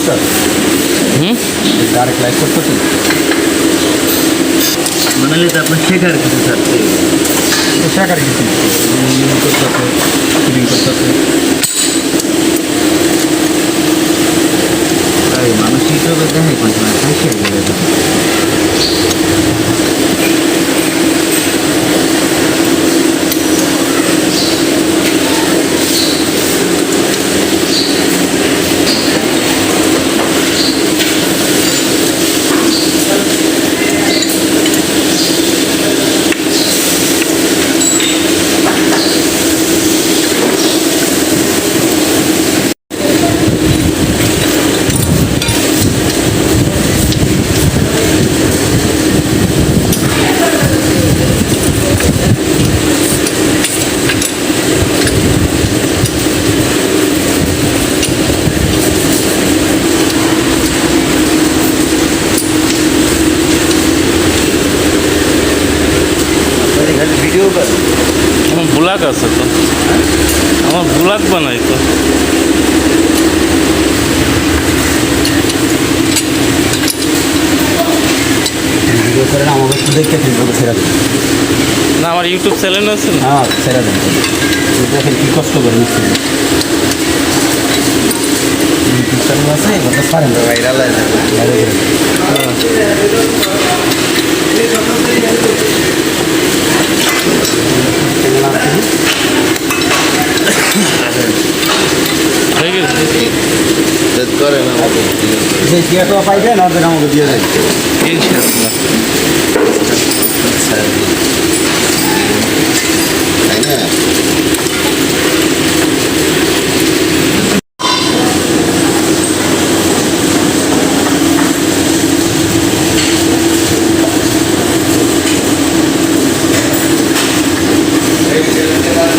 Sir হুম? Direct live করতেছেন বানালে তো। আপনার শেখার কিছু থাকছে শেখার কিছু করতেছে শুটিং করতেছে মানুষ হিসেবে দেখাই পাচ্ছে না খাইছে ভিডিও করে। আমার ব্লগ আছে তো। আমার ব্লগ বানাই তো। ভিডিও করেন আমাকে একটু দেখতে ফেলব সেরা না আমার ইউটিউব চ্যানেল আছে না? হ্যাঁ সেরা দেন। দেখেন কী কষ্ট করে মিস্ত্রি ইউটিউব চ্যানেল আছে এবার তো পারেন ভাইরাল হয়ে যাবে বাইরে বেরোন। চ্যানেল আছে কি? হয়ে গেছে করেন আমাদের যে টিয়াটা পাইবেন অর্ধেক আমাকে দিয়ে দেয় ইনশাআল্লাহ তাই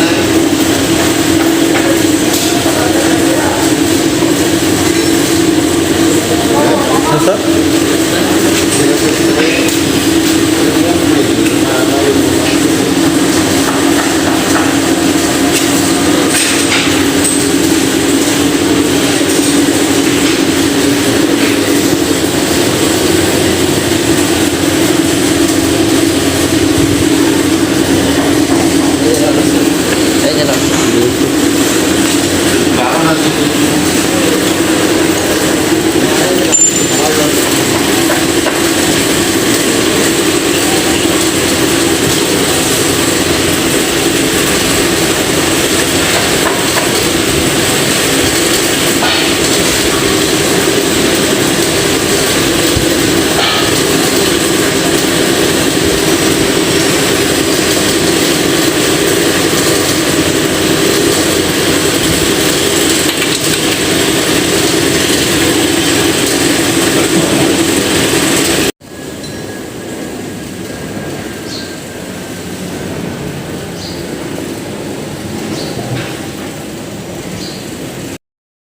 না স্যার?